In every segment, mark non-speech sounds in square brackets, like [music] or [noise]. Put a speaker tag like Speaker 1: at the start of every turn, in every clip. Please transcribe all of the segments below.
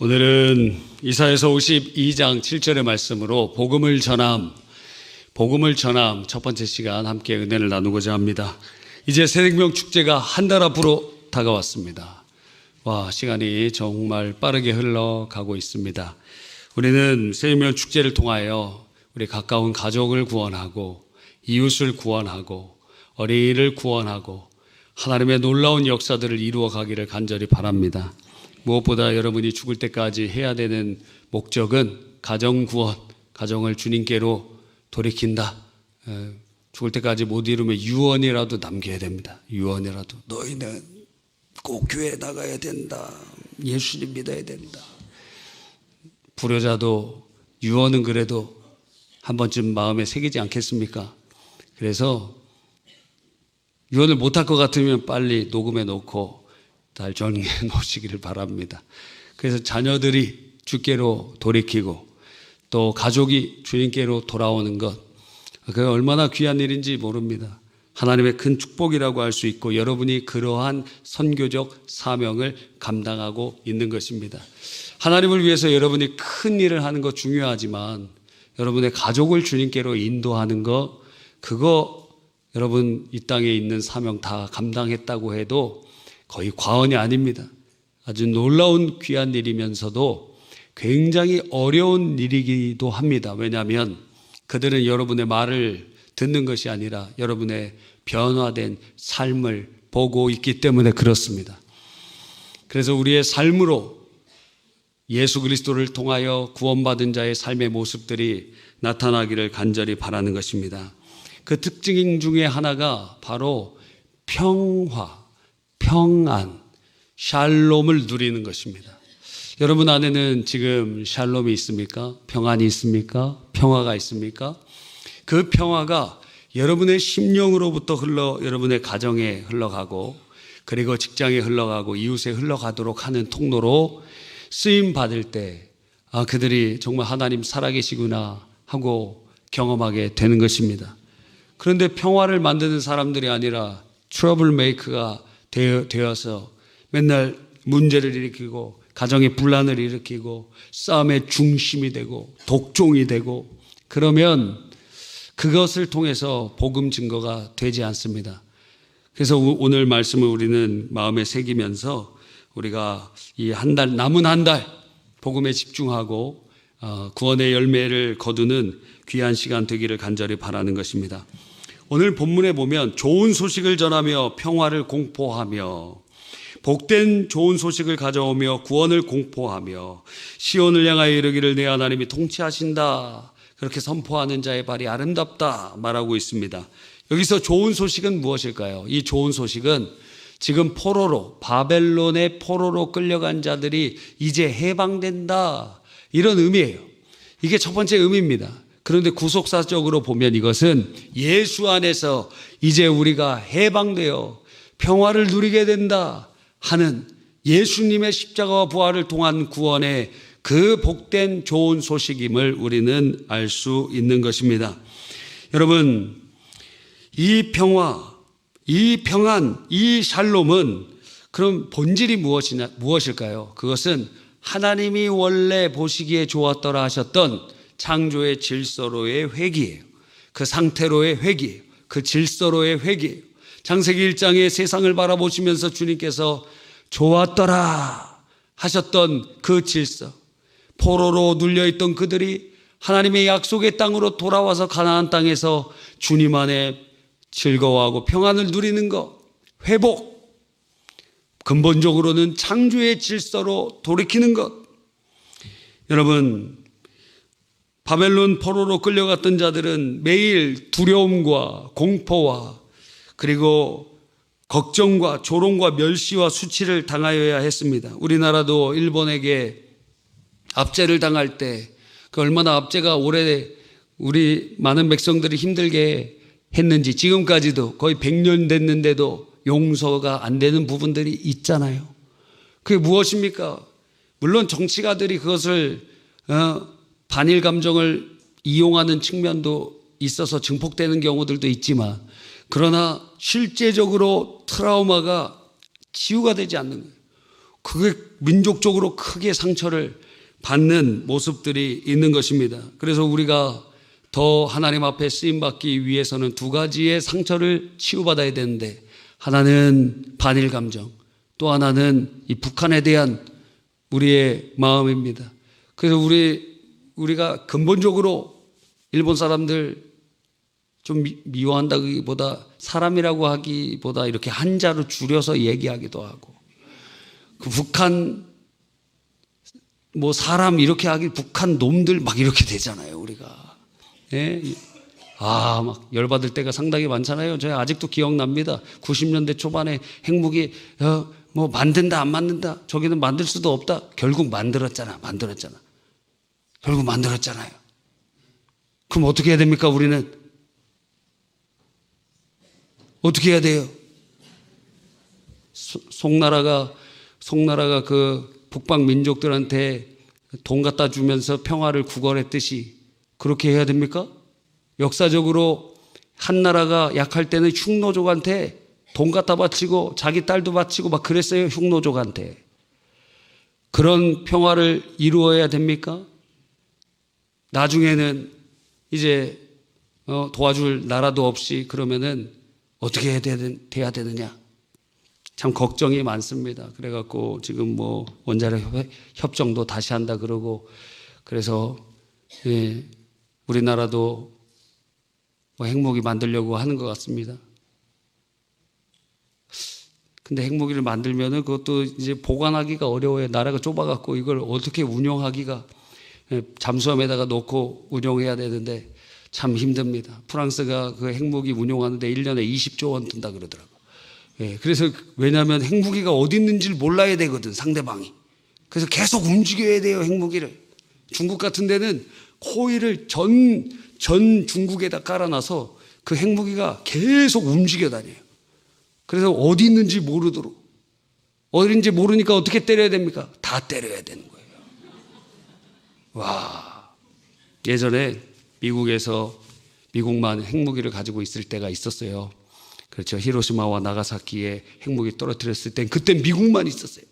Speaker 1: 오늘은 이사에서 52장 7절의 말씀으로 복음을 전함, 복음을 전함 첫 번째 시간 함께 은혜를 나누고자 합니다. 이제 새생명 축제가 한 달 앞으로 다가왔습니다. 와, 시간이 정말 빠르게 흘러가고 있습니다. 우리는 새생명 축제를 통하여 우리 가까운 가족을 구원하고 이웃을 구원하고 어린이를 구원하고 하나님의 놀라운 역사들을 이루어 가기를 간절히 바랍니다. 무엇보다 여러분이 죽을 때까지 해야 되는 목적은 가정 구원, 가정을 주님께로 돌이킨다. 에, 죽을 때까지 못 이루면 유언이라도 남겨야 됩니다. 유언이라도 너희는 꼭 교회 나가야 된다. 예수님 믿어야 된다. 불효자도 유언은 그래도 한 번쯤 마음에 새기지 않겠습니까? 그래서 유언을 못할 것 같으면 빨리 녹음해 놓고 잘 정리해 [laughs] 놓으시기를 바랍니다. 그래서 자녀들이 주께로 돌이키고 또 가족이 주님께로 돌아오는 것, 그 얼마나 귀한 일인지 모릅니다. 하나님의 큰 축복이라고 할 수 있고 여러분이 그러한 선교적 사명을 감당하고 있는 것입니다. 하나님을 위해서 여러분이 큰 일을 하는 것 중요하지만 여러분의 가족을 주님께로 인도하는 것, 그거 여러분 이 땅에 있는 사명 다 감당했다고 해도 거의 과언이 아닙니다. 아주 놀라운 귀한 일이면서도 굉장히 어려운 일이기도 합니다. 왜냐하면 그들은 여러분의 말을 듣는 것이 아니라 여러분의 변화된 삶을 보고 있기 때문에 그렇습니다. 그래서 우리의 삶으로 예수 그리스도를 통하여 구원받은 자의 삶의 모습들이 나타나기를 간절히 바라는 것입니다. 그 특징 중에 하나가 바로 평화, 평안, 샬롬을 누리는 것입니다. 여러분 안에는 지금 샬롬이 있습니까? 평안이 있습니까? 평화가 있습니까? 그 평화가 여러분의 심령으로부터 흘러 여러분의 가정에 흘러가고 그리고 직장에 흘러가고 이웃에 흘러가도록 하는 통로로 쓰임 받을 때 아, 그들이 정말 하나님 살아계시구나 하고 경험하게 되는 것입니다. 그런데 평화를 만드는 사람들이 아니라 트러블 메이크가 되어서 맨날 문제를 일으키고 가정의 분란을 일으키고 싸움의 중심이 되고 독종이 되고 그러면 그것을 통해서 복음 증거가 되지 않습니다. 그래서 오늘 말씀을 우리는 마음에 새기면서 우리가 이 한 달, 남은 한 달 복음에 집중하고 어, 구원의 열매를 거두는 귀한 시간 되기를 간절히 바라는 것입니다. 오늘 본문에 보면 좋은 소식을 전하며 평화를 공포하며 복된 좋은 소식을 가져오며 구원을 공포하며 시온을 향하여 이르기를 내 하나님이 통치하신다. 그렇게 선포하는 자의 발이 아름답다 말하고 있습니다. 여기서 좋은 소식은 무엇일까요? 이 좋은 소식은 지금 포로로 바벨론의 포로로 끌려간 자들이 이제 해방된다. 이런 의미예요. 이게 첫 번째 의미입니다. 그런데 구속사적으로 보면 이것은 예수 안에서 이제 우리가 해방되어 평화를 누리게 된다 하는 예수님의 십자가와 부활을 통한 구원의 그 복된 좋은 소식임을 우리는 알 수 있는 것입니다. 여러분, 이 평화, 이 평안, 이 샬롬은 그럼 본질이 무엇이냐, 무엇일까요? 그것은 하나님이 원래 보시기에 좋았더라 하셨던 창조의 질서로의 회기예요. 그 상태로의 회기예요. 그 질서로의 회기예요. 창세기 1장의 세상을 바라보시면서 주님께서 좋았더라 하셨던 그 질서. 포로로 눌려있던 그들이 하나님의 약속의 땅으로 돌아와서 가나안 땅에서 주님 안에 즐거워하고 평안을 누리는 것, 회복. 근본적으로는 창조의 질서로 돌이키는 것. 여러분, 바벨론 포로로 끌려갔던 자들은 매일 두려움과 공포와 그리고 걱정과 조롱과 멸시와 수치를 당하여야 했습니다. 우리나라도 일본에게 압제를 당할 때 그 얼마나 압제가 오래 우리 많은 백성들이 힘들게 했는지 지금까지도 거의 100년 됐는데도 용서가 안 되는 부분들이 있잖아요. 그게 무엇입니까? 물론 정치가들이 그것을 어, 반일 감정을 이용하는 측면도 있어서 증폭되는 경우들도 있지만 그러나 실제적으로 트라우마가 치유가 되지 않는 거예요. 그게 민족적으로 크게 상처를 받는 모습들이 있는 것입니다. 그래서 우리가 더 하나님 앞에 쓰임 받기 위해서는 두 가지의 상처를 치유받아야 되는데 하나는 반일 감정, 또 하나는 이 북한에 대한 우리의 마음입니다. 그래서 우리 우리가 근본적으로 일본 사람들 좀 미- 미워한다기보다 사람이라고 하기보다 이렇게 한자로 줄여서 얘기하기도 하고 그 북한 뭐 사람 이렇게 하기 북한 놈들 막 이렇게 되잖아요 우리가. 예? 아 막 열받을 때가 상당히 많잖아요. 제가 아직도 기억납니다. 90년대 초반에 핵무기 어, 뭐 만든다 안 만든다. 저기는 만들 수도 없다. 결국 만들었잖아 만들었잖아 결국 만들었잖아요 그럼 어떻게 해야 됩니까 우리는 어떻게 해야 돼요 소- 송나라가 송나라가 그 북방 민족들한테 돈 갖다 주면서 평화를 구걸했듯이 그렇게 해야 됩니까? 역사적으로 한 나라가 약할 때는 흉노족한테 돈 갖다 바치고 자기 딸도 바치고 막 그랬어요 흉노족한테 그런 평화를 이루어야 됩니까? 나중에는 이제 어, 도와줄 나라도 없이 그러면은 어떻게 해야 되- 돼야 되느냐? 참 걱정이 많습니다. 그래갖고 지금 뭐 원자력 협- 협정도 다시 한다 그러고 그래서 예, 우리나라도 뭐 핵무기 만들려고 하는 것 같습니다. 근데 핵무기를 만들면은 그것도 이제 보관하기가 어려워요. 나라가 좁아갖고 이걸 어떻게 운영하기가 예, 잠수함에다가 놓고 운영해야 되는데 참 힘듭니다. 프랑스가 그 핵무기 운용하는데 1년에 20조 원 든다 그러더라고요. 예, 그래서 왜냐하면 핵무기가 어디 있는지를 몰라야 되거든 상대방이. 그래서 계속 움직여야 돼요 핵무기를. 중국 같은 데는 코일을 전, 전 중국에다 깔아놔서 그 핵무기가 계속 움직여 다녀요. 그래서 어디 있는지 모르도록. 어딘지 모르니까 어떻게 때려야 됩니까? 다 때려야 되는 거예요. 와. 예전에 미국에서 미국만 핵무기를 가지고 있을 때가 있었어요. 그렇죠. 히로시마와 나가사키에 핵무기 떨어뜨렸을 땐 그때 미국만 있었어요.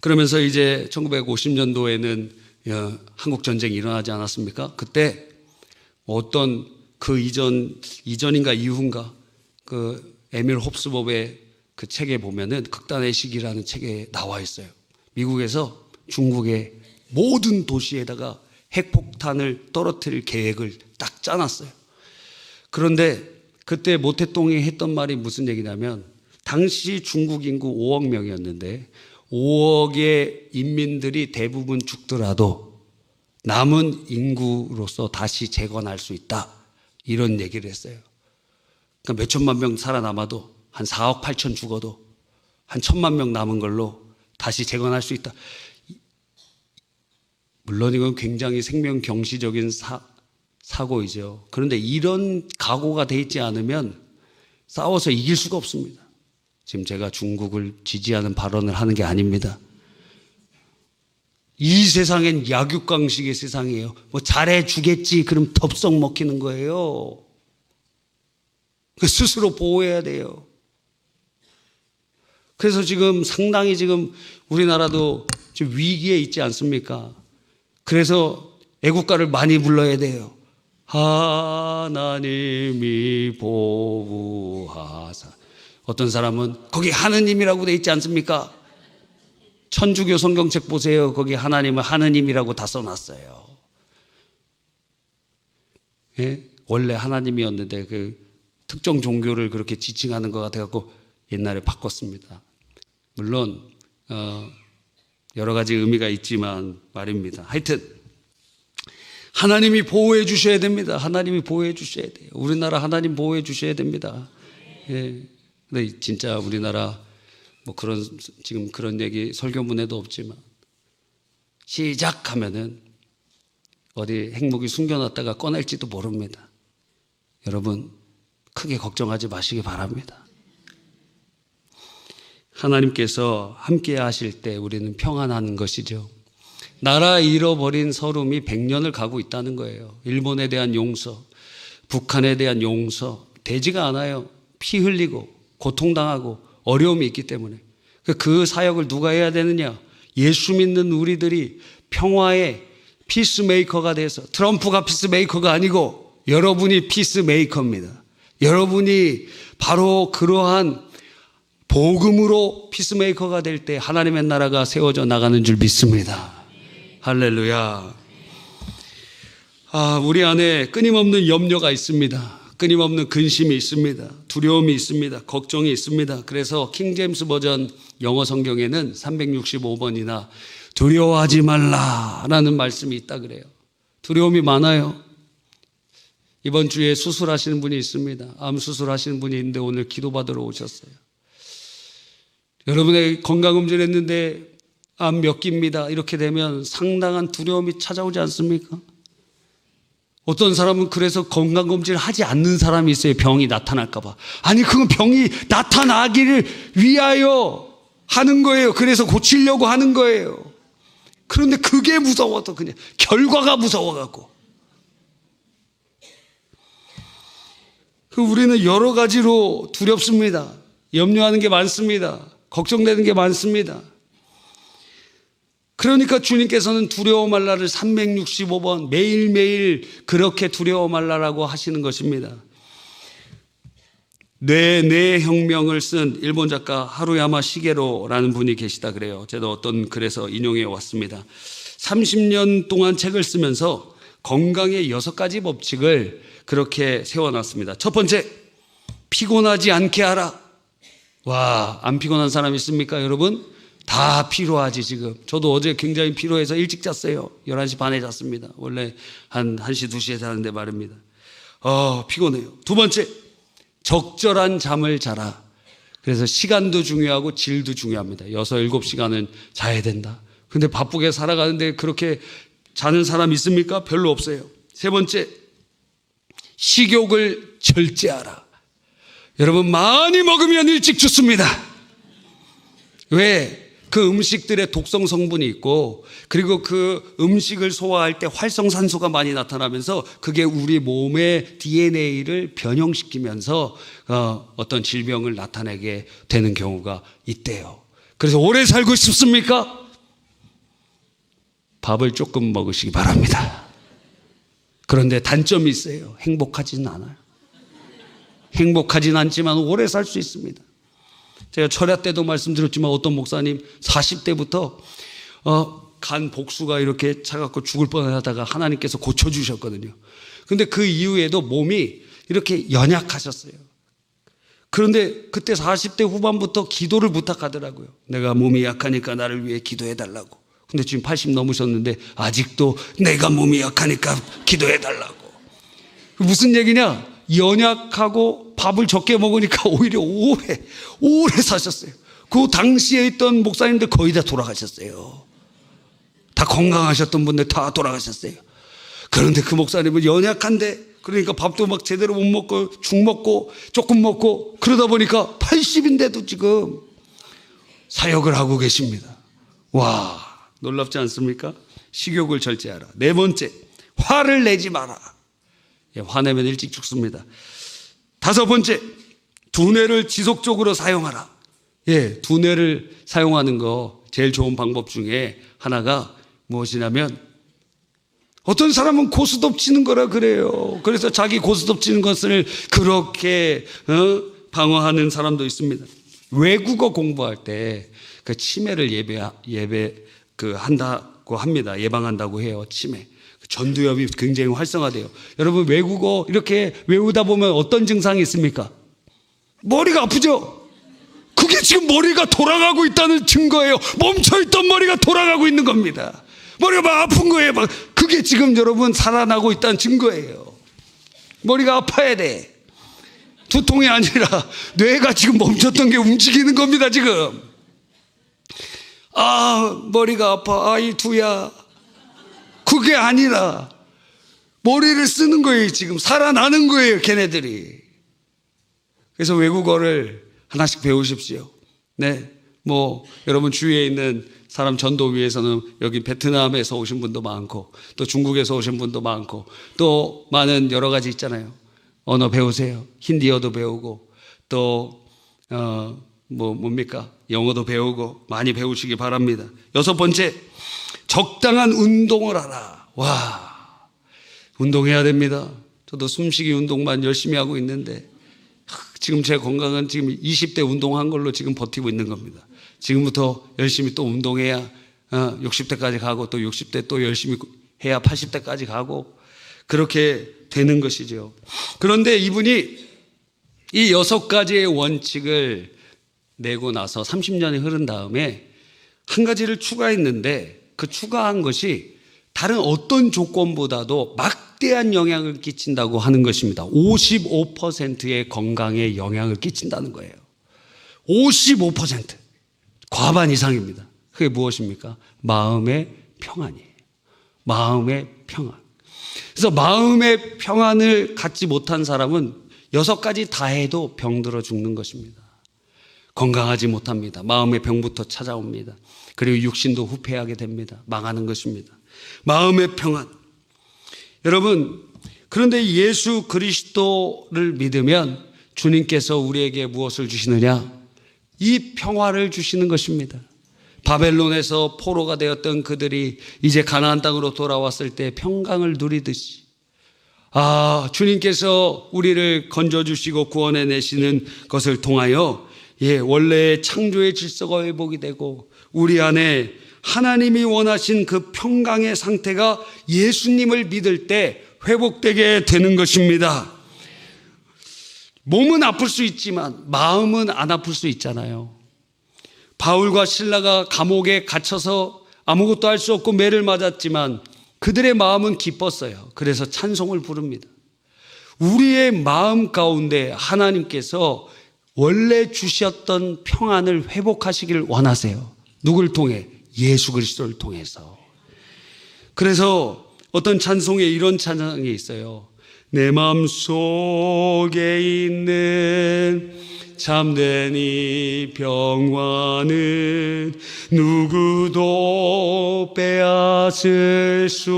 Speaker 1: 그러면서 이제 1950년도에는 어, 한국 전쟁이 일어나지 않았습니까? 그때 어떤 그 이전 이전인가 이후인가 그 에밀 홉스법의 그 책에 보면은 극단의 시기라는 책에 나와 있어요. 미국에서 중국의 모든 도시에다가 핵폭탄을 떨어뜨릴 계획을 딱 짜놨어요. 그런데 그때 모태똥이 했던 말이 무슨 얘기냐면 당시 중국 인구 5억 명이었는데 5억의 인민들이 대부분 죽더라도 남은 인구로서 다시 재건할 수 있다. 이런 얘기를 했어요. 그러니까 몇 천만 명 살아남아도 한 4억 8천 죽어도 한 천만 명 남은 걸로 다시 재건할 수 있다. 물론 이건 굉장히 생명 경시적인 사, 사고이죠. 그런데 이런 각오가 돼 있지 않으면 싸워서 이길 수가 없습니다. 지금 제가 중국을 지지하는 발언을 하는 게 아닙니다. 이 세상엔 약육강식의 세상이에요. 뭐 잘해 주겠지 그럼 덥석 먹히는 거예요. 그 스스로 보호해야 돼요. 그래서 지금 상당히 지금 우리나라도 지금 위기에 있지 않습니까? 그래서 애국가를 많이 불러야 돼요. 하나님이 보호하사. 어떤 사람은 거기 하느님이라고 돼 있지 않습니까? 천주교 성경책 보세요. 거기 하나님을 하느님이라고 다 써놨어요. 예? 원래 하나님이었는데 그 특정 종교를 그렇게 지칭하는 것 같아갖고 옛날에 바꿨습니다. 물론 어, 여러 가지 의미가 있지만 말입니다. 하여튼 하나님이 보호해 주셔야 됩니다. 하나님이 보호해 주셔야 돼요. 우리나라 하나님 보호해 주셔야 됩니다. 예. 근데 진짜 우리나라 뭐 그런 지금 그런 얘기 설교문에도 없지만 시작하면은 어디 핵무기 숨겨놨다가 꺼낼지도 모릅니다. 여러분 크게 걱정하지 마시기 바랍니다. 하나님께서 함께 하실 때 우리는 평안한 것이죠. 나라 잃어버린 서름이 100년을 가고 있다는 거예요. 일본에 대한 용서, 북한에 대한 용서 되지가 않아요. 피 흘리고 고통당하고 어려움이 있기 때문에. 그 사역을 누가 해야 되느냐? 예수 믿는 우리들이 평화의 피스메이커가 돼서 트럼프가 피스메이커가 아니고 여러분이 피스메이커입니다. 여러분이 바로 그러한 복음으로 피스메이커가 될 때 하나님의 나라가 세워져 나가는 줄 믿습니다. 할렐루야. 아, 우리 안에 끊임없는 염려가 있습니다. 끊임없는 근심이 있습니다. 두려움이 있습니다. 걱정이 있습니다. 그래서 킹제임스 버전 영어 성경에는 365번이나 두려워하지 말라라는 말씀이 있다 그래요. 두려움이 많아요. 이번 주에 수술하시는 분이 있습니다. 암 수술하시는 분이 있는데 오늘 기도받으러 오셨어요. 여러분의 건강검진 했는데 암몇 기입니다. 이렇게 되면 상당한 두려움이 찾아오지 않습니까? 어떤 사람은 그래서 건강검진을 하지 않는 사람이 있어요. 병이 나타날까봐. 아니, 그건 병이 나타나기를 위하여 하는 거예요. 그래서 고치려고 하는 거예요. 그런데 그게 무서워서 그냥 결과가 무서워갖고. 그 우리는 여러 가지로 두렵습니다. 염려하는 게 많습니다. 걱정되는 게 많습니다. 그러니까 주님께서는 두려워 말라를 365번 매일매일 그렇게 두려워 말라라고 하시는 것입니다. 뇌, 뇌 혁명을 쓴 일본 작가 하루야마 시게로라는 분이 계시다 그래요. 제가 어떤 글에서 인용해 왔습니다. 30년 동안 책을 쓰면서 건강의 여섯 가지 법칙을 그렇게 세워놨습니다. 첫 번째, 피곤하지 않게 하라. 와, 안 피곤한 사람 있습니까, 여러분? 다 피로하지, 지금. 저도 어제 굉장히 피로해서 일찍 잤어요. 11시 반에 잤습니다. 원래 한 1시, 2시에 자는데 말입니다. 어, 피곤해요. 두 번째, 적절한 잠을 자라. 그래서 시간도 중요하고 질도 중요합니다. 6, 7시간은 자야 된다. 근데 바쁘게 살아가는데 그렇게 자는 사람 있습니까? 별로 없어요. 세 번째, 식욕을 절제하라. 여러분, 많이 먹으면 일찍 죽습니다. 왜? 그 음식들의 독성 성분이 있고, 그리고 그 음식을 소화할 때 활성산소가 많이 나타나면서 그게 우리 몸의 DNA를 변형시키면서 어, 어떤 질병을 나타내게 되는 경우가 있대요. 그래서 오래 살고 싶습니까? 밥을 조금 먹으시기 바랍니다. 그런데 단점이 있어요. 행복하지는 않아요. 행복하진 않지만 오래 살 수 있습니다. 제가 철야 때도 말씀드렸지만 어떤 목사님 40대부터 어, 간 복수가 이렇게 차갖고 죽을 뻔하다가 하나님께서 고쳐주셨거든요. 근데 그 이후에도 몸이 이렇게 연약하셨어요. 그런데 그때 40대 후반부터 기도를 부탁하더라고요. 내가 몸이 약하니까 나를 위해 기도해 달라고. 근데 지금 80 넘으셨는데 아직도 내가 몸이 약하니까 기도해 달라고. 무슨 얘기냐? 연약하고 밥을 적게 먹으니까 [laughs] 오히려 오래, 오래 사셨어요. 그 당시에 있던 목사님들 거의 다 돌아가셨어요. 다 건강하셨던 분들 다 돌아가셨어요. 그런데 그 목사님은 연약한데, 그러니까 밥도 막 제대로 못 먹고, 죽 먹고, 조금 먹고, 그러다 보니까 80인데도 지금 사역을 하고 계십니다. 와, 놀랍지 않습니까? 식욕을 절제하라. 네 번째, 화를 내지 마라. 예, 화내면 일찍 죽습니다. 다섯 번째, 두뇌를 지속적으로 사용하라. 예, 두뇌를 사용하는 거 제일 좋은 방법 중에 하나가 무엇이냐면 어떤 사람은 고스톱 치는 거라 그래요. 그래서 자기 고스톱 치는 것을 그렇게 어? 방어하는 사람도 있습니다. 외국어 공부할 때 그 치매를 예배 예배 그 한다고 합니다. 예방한다고 해요. 치매. 전두엽이 굉장히 활성화돼요. 여러분 외국어 이렇게 외우다 보면 어떤 증상이 있습니까? 머리가 아프죠? 그게 지금 머리가 돌아가고 있다는 증거예요. 멈춰있던 머리가 돌아가고 있는 겁니다. 머리가 막 아픈 거예요. 막 그게 지금 여러분 살아나고 있다는 증거예요. 머리가 아파야 돼. 두통이 아니라 [laughs] 뇌가 지금 멈췄던 게 움직이는 겁니다. 지금. 아 머리가 아파. 아이 두야. 그게 아니라 머리를 쓰는 거예요, 지금. 살아나는 거예요, 걔네들이. 그래서 외국어를 하나씩 배우십시오. 네. 뭐, 여러분 주위에 있는 사람 전도 위에서는 여기 베트남에서 오신 분도 많고, 또 중국에서 오신 분도 많고, 또 많은 여러 가지 있잖아요. 언어 배우세요. 힌디어도 배우고, 또, 어, 뭐 뭡니까? 영어도 배우고 많이 배우시기 바랍니다. 여섯 번째, 적당한 운동을 하라. 와, 운동해야 됩니다. 저도 숨쉬기 운동만 열심히 하고 있는데 지금 제 건강은 지금 20대 운동한 걸로 지금 버티고 있는 겁니다. 지금부터 열심히 또 운동해야 60대까지 가고 또 60대 또 열심히 해야 80대까지 가고 그렇게 되는 것이죠. 그런데 이분이 이 여섯 가지의 원칙을 내고 나서 30년이 흐른 다음에 한 가지를 추가했는데 그 추가한 것이 다른 어떤 조건보다도 막대한 영향을 끼친다고 하는 것입니다. 55%의 건강에 영향을 끼친다는 거예요. 55% 과반 이상입니다. 그게 무엇입니까? 마음의 평안이에요. 마음의 평안. 그래서 마음의 평안을 갖지 못한 사람은 여섯 가지 다 해도 병들어 죽는 것입니다. 건강하지 못합니다. 마음의 병부터 찾아옵니다. 그리고 육신도 후퇴하게 됩니다. 망하는 것입니다. 마음의 평안. 여러분, 그런데 예수 그리스도를 믿으면 주님께서 우리에게 무엇을 주시느냐? 이 평화를 주시는 것입니다. 바벨론에서 포로가 되었던 그들이 이제 가나안 땅으로 돌아왔을 때 평강을 누리듯이 아, 주님께서 우리를 건져 주시고 구원해 내시는 것을 통하여 예, 원래 창조의 질서가 회복이 되고 우리 안에 하나님이 원하신 그 평강의 상태가 예수님을 믿을 때 회복되게 되는 것입니다. 몸은 아플 수 있지만 마음은 안 아플 수 있잖아요. 바울과 신라가 감옥에 갇혀서 아무것도 할 수 없고 매를 맞았지만 그들의 마음은 기뻤어요. 그래서 찬송을 부릅니다. 우리의 마음 가운데 하나님께서 원래 주셨던 평안을 회복하시길 원하세요. 누굴 통해? 예수 그리스도를 통해서. 그래서 어떤 찬송에 이런 찬양이 있어요. 내 마음 속에 있는 참된 이 평화는 누구도 빼앗을 수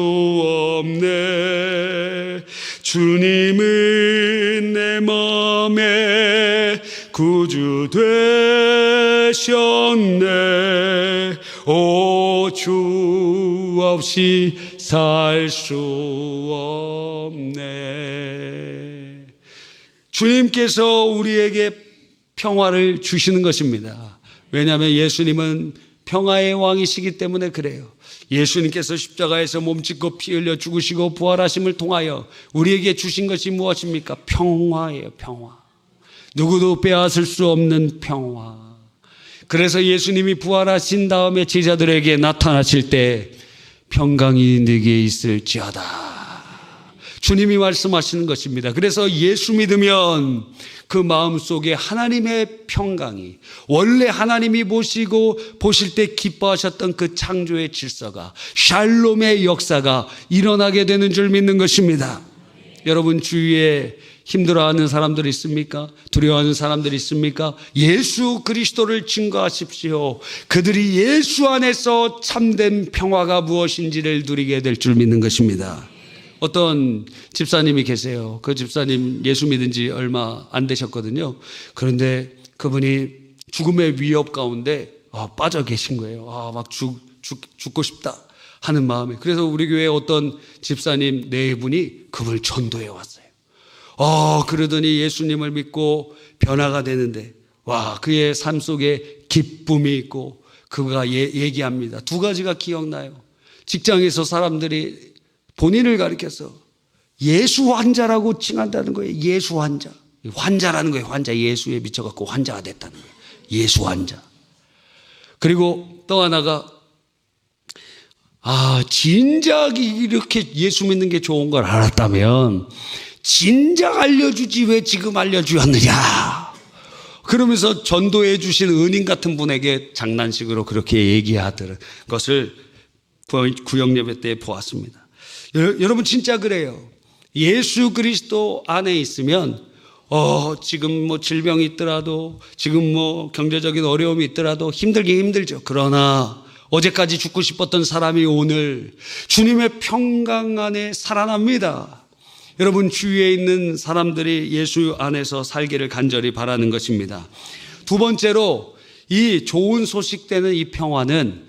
Speaker 1: 없네. 주님은 내 마음에 구주 되셨네. 오, 주 없이 살 수 없네. 주님께서 우리에게 평화를 주시는 것입니다. 왜냐하면 예수님은 평화의 왕이시기 때문에 그래요. 예수님께서 십자가에서 몸짓고 피 흘려 죽으시고 부활하심을 통하여 우리에게 주신 것이 무엇입니까? 평화예요, 평화. 누구도 빼앗을 수 없는 평화. 그래서 예수님이 부활하신 다음에 제자들에게 나타나실 때 평강이 네게 있을지어다. 주님이 말씀하시는 것입니다. 그래서 예수 믿으면 그 마음 속에 하나님의 평강이 원래 하나님이 보시고 보실 때 기뻐하셨던 그 창조의 질서가 샬롬의 역사가 일어나게 되는 줄 믿는 것입니다. 여러분 주위에 힘들어하는 사람들 있습니까? 두려워하는 사람들 있습니까? 예수 그리스도를 증거하십시오. 그들이 예수 안에서 참된 평화가 무엇인지를 누리게 될 줄 믿는 것입니다. 어떤 집사님이 계세요. 그 집사님 예수 믿은 지 얼마 안 되셨거든요. 그런데 그분이 죽음의 위협 가운데 아, 빠져 계신 거예요. 아, 막 죽, 죽, 죽고 싶다 하는 마음에. 그래서 우리 교회 어떤 집사님 네 분이 그분을 전도해 왔어요. 어, 그러더니 예수님을 믿고 변화가 되는데, 와, 그의 삶 속에 기쁨이 있고, 그가 예, 얘기합니다. 두 가지가 기억나요. 직장에서 사람들이 본인을 가리켜서 예수 환자라고 칭한다는 거예요. 예수 환자. 환자라는 거예요. 환자. 예수에 미쳐갖고 환자가 됐다는 거예요. 예수 환자. 그리고 또 하나가, 아, 진작이 이렇게 예수 믿는 게 좋은 걸 알았다면, 진작 알려주지 왜 지금 알려주었느냐. 그러면서 전도해 주신 은인 같은 분에게 장난식으로 그렇게 얘기하던 것을 구역 예배 때 보았습니다. 여러분 진짜 그래요. 예수 그리스도 안에 있으면 어, 지금 뭐 질병이 있더라도 지금 뭐 경제적인 어려움이 있더라도 힘들긴 힘들죠. 그러나 어제까지 죽고 싶었던 사람이 오늘 주님의 평강 안에 살아납니다. 여러분 주위에 있는 사람들이 예수 안에서 살기를 간절히 바라는 것입니다. 두 번째로 이 좋은 소식 되는 이 평화는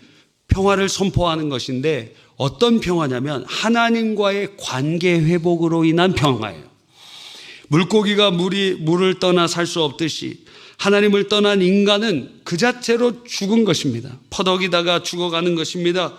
Speaker 1: 평화를 선포하는 것인데 어떤 평화냐면 하나님과의 관계 회복으로 인한 평화예요. 물고기가 물이 물을 떠나 살 수 없듯이 하나님을 떠난 인간은 그 자체로 죽은 것입니다. 퍼덕이다가 죽어가는 것입니다.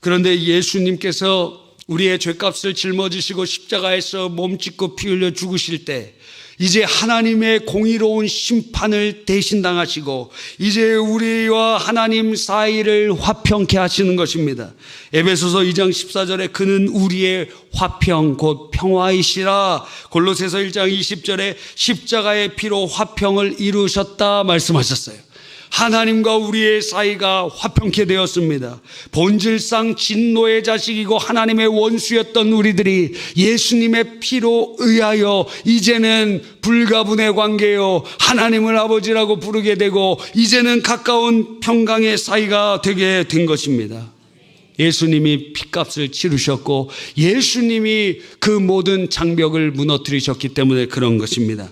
Speaker 1: 그런데 예수님께서 우리의 죄값을 짊어지시고 십자가에서 몸 찢고 피 흘려 죽으실 때 이제 하나님의 공의로운 심판을 대신 당하시고 이제 우리와 하나님 사이를 화평케 하시는 것입니다. 에베소서 2장 14절에 그는 우리의 화평 곧 평화이시라 골로새서 1장 20절에 십자가의 피로 화평을 이루셨다 말씀하셨어요. 하나님과 우리의 사이가 화평케 되었습니다. 본질상 진노의 자식이고 하나님의 원수였던 우리들이 예수님의 피로 의하여 이제는 불가분의 관계요. 하나님을 아버지라고 부르게 되고 이제는 가까운 평강의 사이가 되게 된 것입니다. 예수님이 피값을 치르셨고 예수님이 그 모든 장벽을 무너뜨리셨기 때문에 그런 것입니다.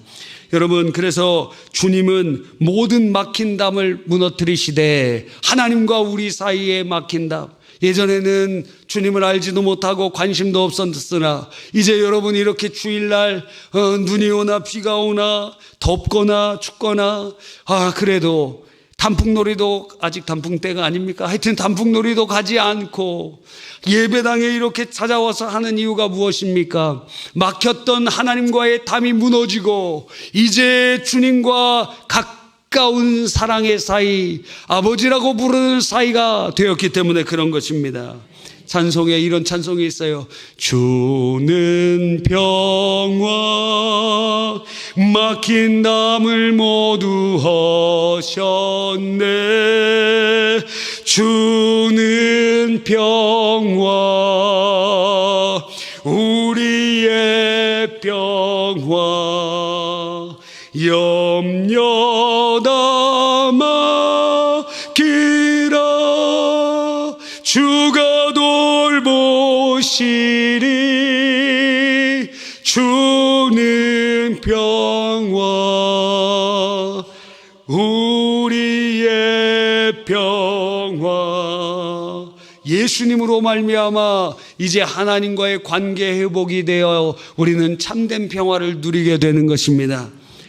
Speaker 1: 여러분, 그래서 주님은 모든 막힌 담을 무너뜨리시되 하나님과 우리 사이에 막힌 담. 예전에는 주님을 알지도 못하고 관심도 없었으나 이제 여러분 이렇게 주일날 어, 눈이 오나 비가 오나 덥거나 춥거나 아 그래도 단풍놀이도 아직 단풍 때가 아닙니까? 하여튼 단풍놀이도 가지 않고 예배당에 이렇게 찾아와서 하는 이유가 무엇입니까? 막혔던 하나님과의 담이 무너지고 이제 주님과 가까운 사랑의 사이, 아버지라고 부르는 사이가 되었기 때문에 그런 것입니다. 찬송에 이런 찬송이 있어요. 주는 평화 막힌 담을 모두 하셨네 주는 평화 우리의 평화 염 예수님으로 말미암아 이제 하나님과의 관계 회복이 되어 우리는 참된 평화를 누리게 되는 것입니다.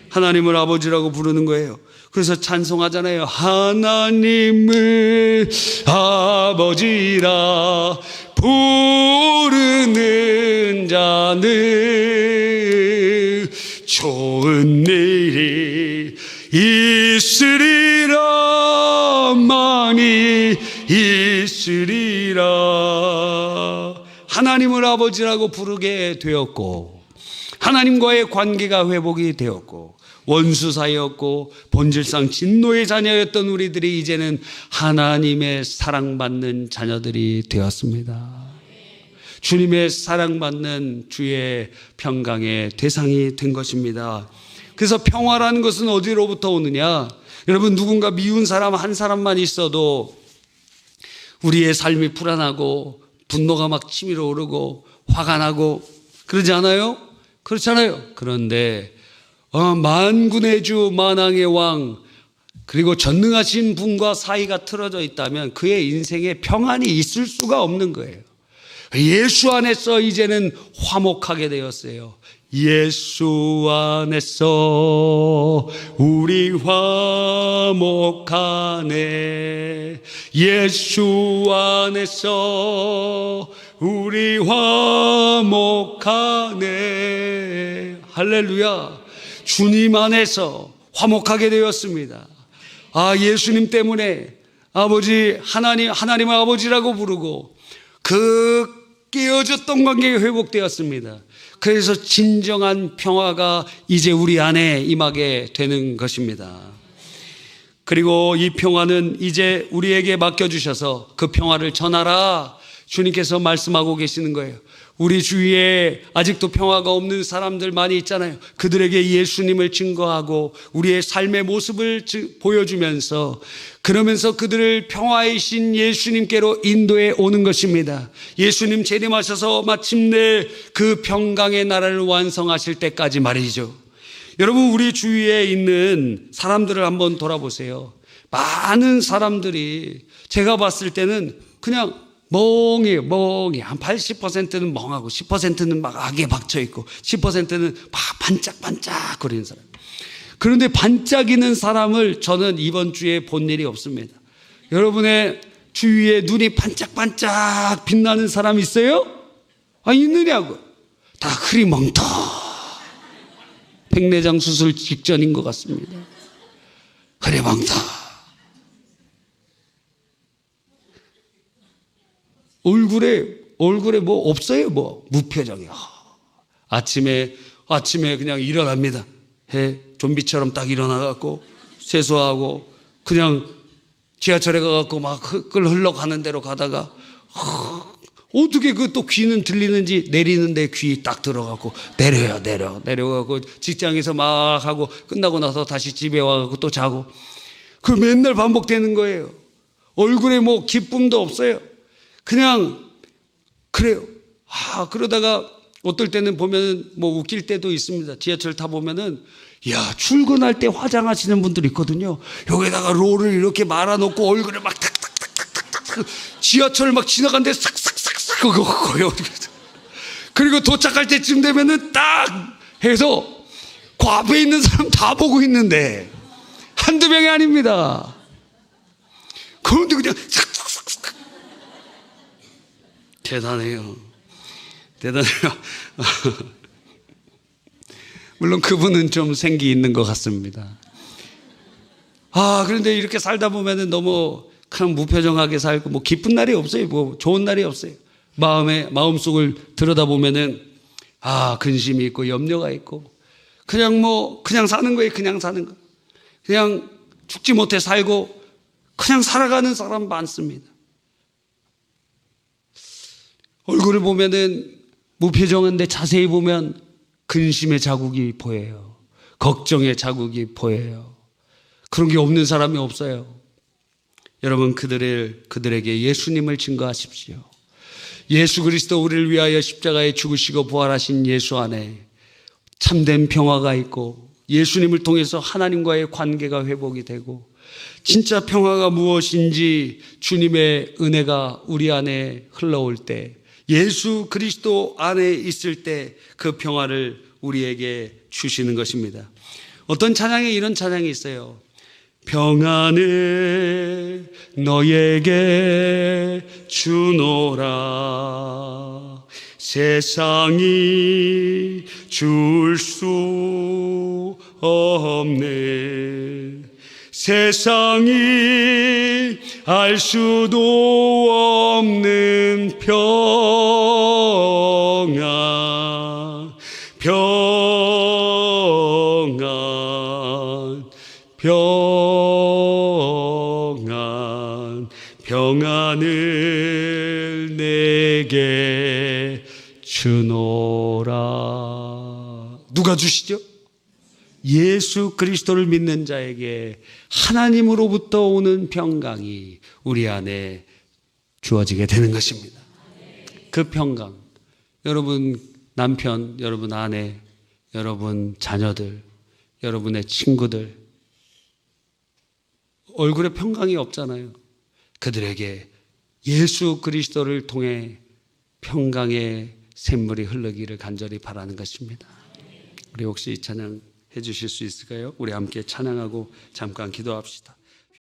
Speaker 1: 하나님을 아버지라고 부르는 거예요. 그래서 찬송하잖아요. 하나님을 아버지라 부르는 자는 좋은 일이 있으리 있으리라 하나님을 아버지라고 부르게 되었고 하나님과의 관계가 회복이 되었고 원수 사이였고 본질상 진노의 자녀였던 우리들이 이제는 하나님의 사랑받는 자녀들이 되었습니다. 주님의 사랑받는 주의 평강의 대상이 된 것입니다. 그래서 평화라는 것은 어디로부터 오느냐? 여러분 누군가 미운 사람 한 사람만 있어도 우리의 삶이 불안하고 분노가 막 치밀어 오르고 화가 나고 그러지 않아요? 그렇잖아요. 그런데 어, 만군의 주 만왕의 왕 그리고 전능하신 분과 사이가 틀어져 있다면 그의 인생에 평안이 있을 수가 없는 거예요. 예수 안에서 이제는 화목하게 되었어요. 예수 안에서 우리 화목하네. 예수 안에서 우리 화목하네. 할렐루야. 주님 안에서 화목하게 되었습니다. 아, 예수님 때문에 아버지, 하나님, 하나님을 아버지라고 부르고 그 깨어졌던 관계가 회복되었습니다. 그래서 진정한 평화가 이제 우리 안에 임하게 되는 것입니다. 그리고 이 평화는 이제 우리에게 맡겨주셔서 그 평화를 전하라 주님께서 말씀하고 계시는 거예요. 우리 주위에 아직도 평화가 없는 사람들 많이 있잖아요. 그들에게 예수님을 증거하고 우리의 삶의 모습을 보여주면서 그러면서 그들을 평화이신 예수님께로 인도해 오는 것입니다. 예수님 재림하셔서 마침내 그 평강의 나라를 완성하실 때까지 말이죠. 여러분 우리 주위에 있는 사람들을 한번 돌아보세요. 많은 사람들이 제가 봤을 때는 그냥 멍해요, 멍해. 한 80%는 멍하고 10%는 막 악에 박혀 있고 10%는 막 반짝반짝 거리는 사람. 그런데 반짝이는 사람을 저는 이번 주에 본 일이 없습니다. 여러분의 주위에 눈이 반짝반짝 빛나는 사람 있어요? 아, 있느냐고. 다 흐리멍텅. 백내장 수술 직전인 것 같습니다. 흐리멍텅. 얼굴에, 얼굴에 뭐 없어요, 뭐. 무표정이야. 아침에, 아침에 그냥 일어납니다. 해, 좀비처럼 딱 일어나갖고, 세수하고, 그냥 지하철에 가갖고 막 끌 흘러가는 대로 가다가, 어떻게 그 또 귀는 들리는지 내리는데 귀 딱 들어가고 내려요 내려 내려가고 직장에서 막 하고 끝나고 나서 다시 집에 와갖고 또 자고 그 맨날 반복되는 거예요. 얼굴에 뭐 기쁨도 없어요. 그냥 그래요. 아 그러다가 어떨 때는 보면 뭐 웃길 때도 있습니다. 지하철 타 보면은 야 출근할 때 화장하시는 분들 있거든요. 여기다가 롤을 이렇게 말아 놓고 얼굴에 막 탁탁탁탁탁탁 지하철 막 지나가는데 싹싹싹싹 그거 거요. 그리고 도착할 때쯤 되면은 딱 해서 그 앞에 있는 사람 다 보고 있는데 한두 명이 아닙니다. 그런데 그냥 대단해요. 대단해요. [laughs] 물론 그분은 좀 생기 있는 것 같습니다. 아, 그런데 이렇게 살다 보면은 너무 그냥 무표정하게 살고 뭐 기쁜 날이 없어요. 뭐 좋은 날이 없어요. 마음에, 마음속을 들여다보면은 아, 근심이 있고 염려가 있고 그냥 뭐 그냥 사는 거예요. 그냥 사는 거. 그냥 죽지 못해 살고 그냥 살아가는 사람 많습니다. 얼굴을 보면은 무표정한데 자세히 보면 근심의 자국이 보여요. 걱정의 자국이 보여요. 그런 게 없는 사람이 없어요. 여러분 그들을 그들에게 예수님을 증거하십시오. 예수 그리스도 우리를 위하여 십자가에 죽으시고 부활하신 예수 안에 참된 평화가 있고 예수님을 통해서 하나님과의 관계가 회복이 되고 진짜 평화가 무엇인지 주님의 은혜가 우리 안에 흘러올 때 예수 그리스도 안에 있을 때 그 평화를 우리에게 주시는 것입니다. 어떤 찬양에 이런 찬양이 있어요. 평안을 너에게 주노라 세상이 줄 수 없네 세상이 알 수도 없는 평안 평안 평안 평안을 내게 주노라 누가 주시죠? 예수 그리스도를 믿는 자에게 하나님으로부터 오는 평강이 우리 안에 주어지게 되는 것입니다. 그 평강 여러분 남편, 여러분 아내, 여러분 자녀들, 여러분의 친구들 얼굴에 평강이 없잖아요. 그들에게 예수 그리스도를 통해 평강의 샘물이 흐르기를 간절히 바라는 것입니다. 우리 혹시 이 찬양 해 주실 수 있을까요? 우리 함께 찬양하고 잠깐 기도합시다.